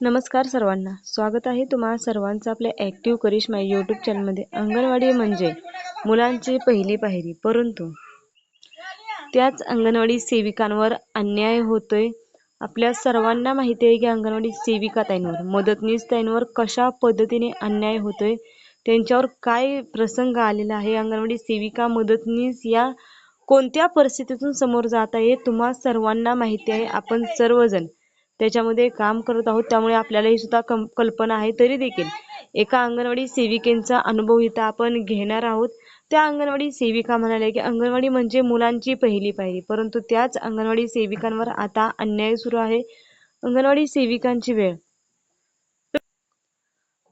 नमस्कार सर्वांना. स्वागत आहे तुम्हा सर्वांचं आपल्या ॲक्टिव्ह करिश्मा यूट्यूब चॅनलमध्ये अंगणवाडी म्हणजे मुलांची पहिली पायरी. परंतु त्याच अंगणवाडी सेविकांवर अन्याय होतोय. आपल्या सर्वांना माहिती आहे की अंगणवाडी सेविका ताईंवर मदतनीस ताईंवर कशा पद्धतीने अन्याय होतोय त्यांच्यावर काय प्रसंग आलेला आहे? अंगणवाडी सेविका मदतनीस या कोणत्या परिस्थितीतून समोर जात आहे तुम्हा सर्वांना माहिती आहे. आपण सर्वजण त्याच्यामध्ये काम करत आहोत. त्यामुळे आपल्याला ही सुद्धा कल्पना आहे तरी देखील. एका अंगणवाडी सेविकेचा अनुभव इथं आपण घेणार आहोत. त्या अंगणवाडी सेविका म्हणाल्या की अंगणवाडी म्हणजे मुलांची पहिली पायरी. परंतु त्याच अंगणवाडी सेविकांवर आता अन्याय सुरू आहे. अंगणवाडी सेविकांची वेळ.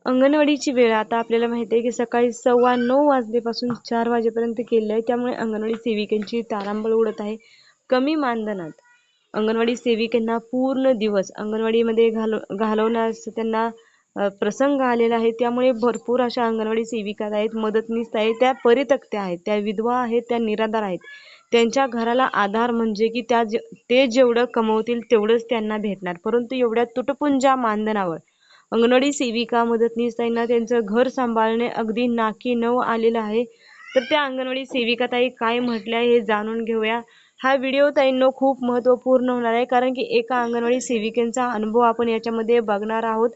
अंगणवाडीची वेळ आता आपल्याला माहिती आहे की सकाळी सव्वा नऊ वाजल्यापासून चार वाजेपर्यंत केली आहे. त्यामुळे अंगणवाडी सेविकांची तारांबळ उडत आहे. कमी मानधनात. अंगणवाडी सेविकांना पूर्ण दिवस अंगणवाडीमध्ये घाल घालवण्यास त्यांना प्रसंग आलेला आहे. त्यामुळे भरपूर अशा अंगणवाडी सेविका आहेत मदतनीस आहेत त्या परितक्त्या आहेत त्या विधवा आहेत त्या निराधार आहेत. त्यांच्या घराला आधार म्हणजे की त्या जे ते जेवढं कमवतील तेवढंच त्यांना भेटणार. परंतु एवढ्या तुटपुंजा मानधनावर अंगणवाडी सेविका मदतनीसताईंना त्यांचं घर सांभाळणे अगदी नाकी नऊ आलेलं आहे. तर त्या अंगणवाडी सेविका ताई काय म्हटल्या हे जाणून घेऊया. हा व्हिडिओ ताईंनो खूप महत्त्वपूर्ण होणार आहे कारण की एका अंगणवाडी सेविकेंचा अनुभव आपण याच्यामध्ये बघणार आहोत.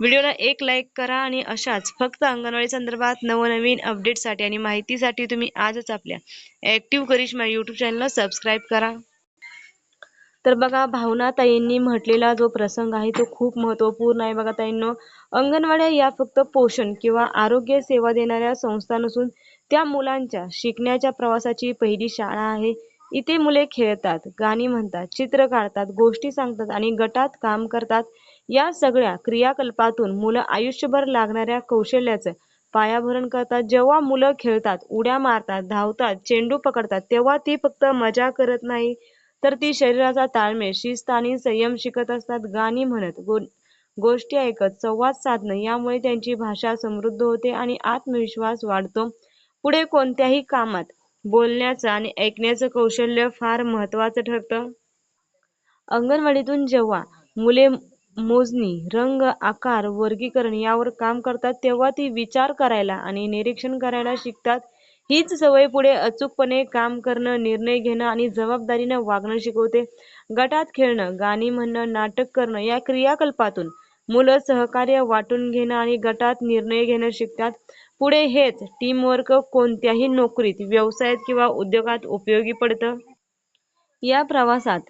व्हिडिओला एक लाईक करा आणि अशाच फक्त अंगणवाडी संदर्भात नवनवीन अपडेटसाठी आणि माहितीसाठी तुम्ही आजच आपल्या ॲक्टिव्ह करिश्मा यूट्यूब चॅनलला सबस्क्राईब करा. तर बघा भावना ताईंनी म्हटलेला जो प्रसंग आहे तो खूप महत्त्वपूर्ण आहे. बघा ताईंनो अंगणवाड्या या फक्त पोषण किंवा आरोग्य सेवा देणाऱ्या संस्था नसून त्या मुलांच्या शिकण्याच्या प्रवासाची पहिली शाळा आहे. इथे मुले खेळतात गाणी म्हणतात चित्र काढतात गोष्टी सांगतात आणि गटात काम करतात. या सगळ्या क्रियाकल्पातून मुलं आयुष्यभर लागणाऱ्या कौशल्याचं पायाभरण करतात. जेव्हा मुलं खेळतात उड्या मारतात धावतात चेंडू पकडतात तेव्हा ती फक्त मजा करत नाही तर ती शरीराचा ताळमेळ शिस्त आणि संयम शिकत असतात. गाणी म्हणत गो गोष्टी ऐकत संवाद साधणं यामुळे त्यांची भाषा समृद्ध होते आणि आत्मविश्वास वाढतो. पुढे कोणत्याही कामात बोलण्याचं आणि ऐकण्याचं कौशल्य फार महत्वाचं ठरतं. अंगणवाडीतून जेव्हा मुले मोजणी रंग आकार वर्गीकरण यावर काम करतात तेव्हा ती विचार करायला आणि निरीक्षण करायला शिकतात. हीच सवय पुढे अचूकपणे काम करणं निर्णय घेणं आणि जबाबदारीनं वागणं शिकवते. गटात खेळणं गाणी म्हणणं नाटक करणं या क्रियाकल्पातून मुलं सहकार्य वाटून घेणं आणि गटात निर्णय घेणं शिकतात. पुढे हेच टीमवर्क कोणत्याही नोकरीत व्यवसायात किंवा उद्योगात उपयोगी पडतं? या प्रवासात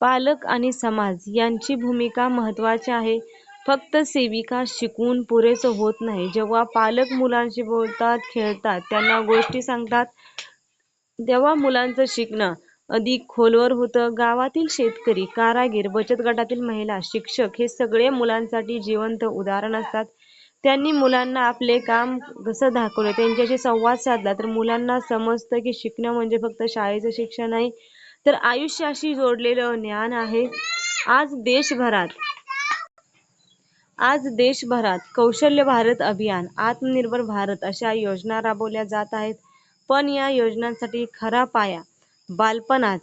पालक आणि समाज यांची भूमिका महत्वाची आहे. फक्त सेविका शिकून पुरेसं होत नाही. जेव्हा पालक मुलांशी बोलतात खेळतात त्यांना गोष्टी सांगतात तेव्हा मुलांचं शिकणं अधिक खोलवर होतं. गावातील शेतकरी कारागीर बचत गटातील महिला शिक्षक हे सगळे मुलांसाठी जिवंत उदाहरण असतात. त्यांनी मुलांना आपले काम कसं दाखवलं? त्यांच्याशी संवाद साधला तर मुलांना समजतं की शिकणं म्हणजे फक्त शाळेचं शिक्षण नाही तर आयुष्याशी जोडलेलं ज्ञान आहे. आज देशभरात आज देशभरात कौशल्य भारत अभियान आत्मनिर्भर भारत अशा योजना राबवल्या जात आहेत. पण या योजनांसाठी खरा पाया बालपणात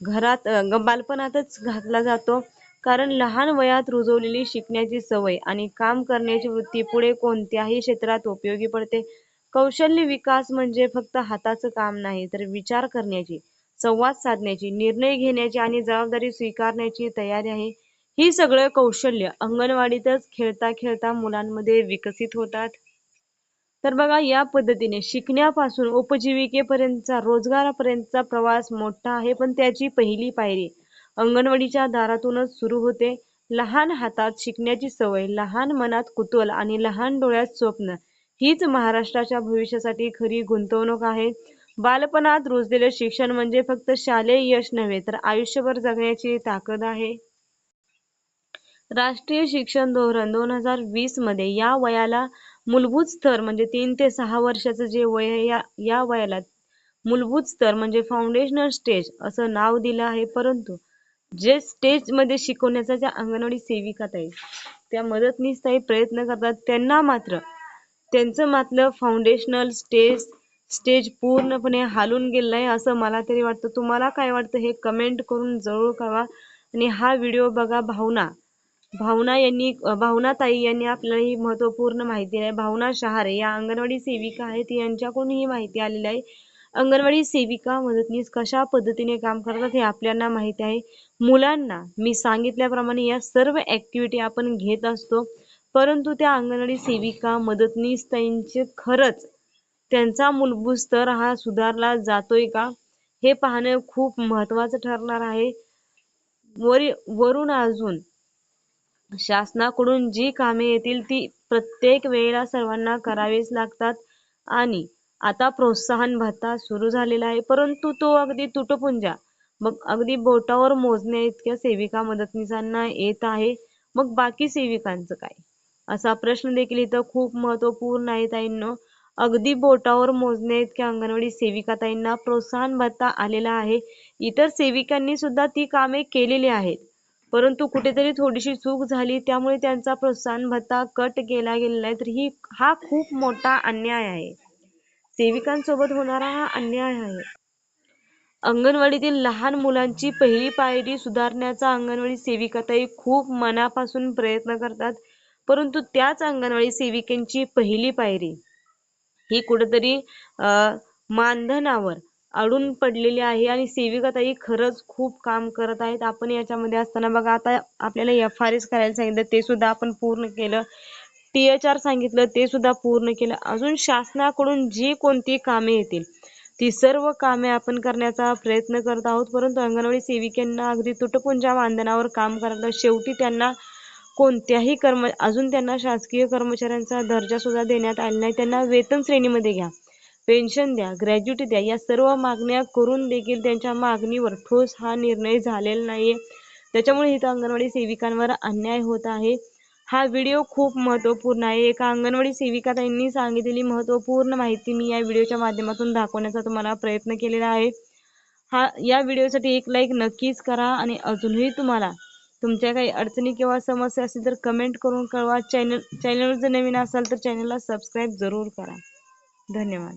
घरात बालपणातच घातला जातो. कारण लहान वयात रुजवलेली शिकण्याची सवय आणि काम करण्याची वृत्ती पुढे कोणत्याही क्षेत्रात उपयोगी पडते. कौशल्य विकास म्हणजे फक्त हाताचं काम नाही तर विचार करण्याची संवाद साधण्याची निर्णय घेण्याची आणि जबाबदारी स्वीकारण्याची तयारी आहे. ही सगळं कौशल्य अंगणवाडीतच खेळता खेळता मुलांमध्ये विकसित होतात. तर बघा या पद्धतीने शिकण्यापासून उपजीविकेपर्यंतचा रोजगारापर्यंतचा प्रवास मोठा आहे पण त्याची पहिली पायरी अंगणवाडीच्या दारातूनच सुरू होते. लहान हातात शिकण्याची सवय लहान मनात कुतूहल आणि लहान डोळ्यात स्वप्न हीच महाराष्ट्राच्या भविष्यासाठी खरी गुंतवणूक आहे. बालपणात रुजलेले शिक्षण म्हणजे फक्त शालेय यश नव्हे तर आयुष्यभर जगण्याची ताकद आहे. राष्ट्रीय शिक्षण धोरण दोन हजार वीसमध्ये या वयाला मूलभूत स्तर म्हणजे तीन ते सहा वर्षाचं जे वय आहे या या वयाला मूलभूत स्तर म्हणजे फाउंडेशनल स्टेज असं नाव दिलं आहे. परंतु जे स्टेजमध्ये शिकवण्याचा ज्या अंगणवाडी सेविका ताई त्या मदतनीस ताई प्रयत्न करतात त्यांना मात्र त्यांचं मात्र फाउंडेशनल स्टेज स्टेज पूर्णपणे हालून गेलं आहे असं मला तरी वाटतं. तुम्हाला काय वाटतं हे कमेंट करून जरूर कळवा. आणि हा व्हिडिओ बघा भावना. भावना यांनी भावना ताई यांनी आपल्याला ही महत्त्वपूर्ण माहिती आहे. भावना शहारे या अंगणवाडी सेविका आहेत यांच्याकडून ही माहिती आलेली आहे. अंगणवाडी सेविका मदतनीस कशा पद्धतीने काम करतात हे आपल्याला माहिती आहे. मुलांना मी सांगितल्याप्रमाणे या सर्व ऍक्टिव्हिटी आपण घेत असतो. परंतु त्या अंगणवाडी सेविका मदतनीस त्यांचे खरंच त्यांचा मूलभूत स्तर हा सुधारला जातोय का? हे पाहणं खूप महत्वाचं ठरणार आहे. वरी वरून अजून शासनाकडून जी कामे येतील ती प्रत्येक वेळेला सर्वांना करावीच लागतात आणि आता प्रोत्साहन भत्ता सुरू झालेला आहे परंतु तो अगदी तुटपुंजा. मग अगदी बोटावर मोजण्या इतक्या सेविका मदतनीसांना येत आहे मग बाकी सेविकांचं काय? असा प्रश्न देखील इथं खूप महत्त्वपूर्ण आहे ताईंनो. अगदी बोटावर मोजण्या इतक्या अंगणवाडी सेविका ताईंना प्रोत्साहन भत्ता आलेला आहे. इतर सेविकांनी सुद्धा ती कामे केलेली आहेत. परंतु कुठेतरी थोडीशी चूक झाली त्यामुळे त्यांचा प्रोत्साहन भत्ता कट केला गेलेला आहे. तर ही हा खूप मोठा अन्याय आहे. सेविकांसोबत होणारा हा अन्याय आहे. अंगणवाडीतील लहान मुलांची पहिली पायरी सुधारण्याचा अंगणवाडी सेविकाताई खूप मनापासून प्रयत्न करतात परंतु त्याच अंगणवाडी सेविकेंची पहिली पायरी ही कुठेतरी मानधनावर अडून पडलेली आहे आणि सेविकाताई खरंच खूप काम करत आहेत. आपण याच्यामध्ये असताना बघा आता आपल्याला एफ आर एस करायला सांगितलं ते सुद्धा आपण पूर्ण केलं. टी एच आर सांगितलं ते सुद्धा पूर्ण केलं. अजून शासनाकडून जी कोणती कामे येतील ती सर्व कामे आपण करण्याचा प्रयत्न करत आहोत. परंतु अंगणवाडी सेविकांना अगदी तुटपुंजा मानधनावर काम करायला शेवटी त्यांना कोणत्याही कर्म अजून त्यांना शासकीय कर्मचाऱ्यांचा दर्जा सुद्धा देण्यात आला नाही. त्यांना वेतन श्रेणीमध्ये घ्या पेन्शन द्या ग्रॅज्युटी द्या या सर्व मागण्या करून देखील त्यांच्या मागणीवर ठोस हा निर्णय झालेला नाहीये. त्याच्यामुळे इथं अंगणवाडी सेविकांवर अन्याय होत आहे. हा व्हिडिओ खूप महत्त्वपूर्ण आहे. एका अंगणवाडी सेविका त्यांनी सांगितलेली महत्त्वपूर्ण माहिती मी या व्हिडिओच्या माध्यमातून दाखवण्याचा तुम्हाला प्रयत्न केलेला आहे. हा या व्हिडिओसाठी एक लाईक नक्कीच करा आणि अजूनही तुम्हाला तुमच्या काही अडचणी किंवा समस्या असतील तर कमेंट करून कळवा. चॅनल चॅनलवर जर नवीन असाल तर चॅनलला सबस्क्राईब जरूर करा. धन्यवाद.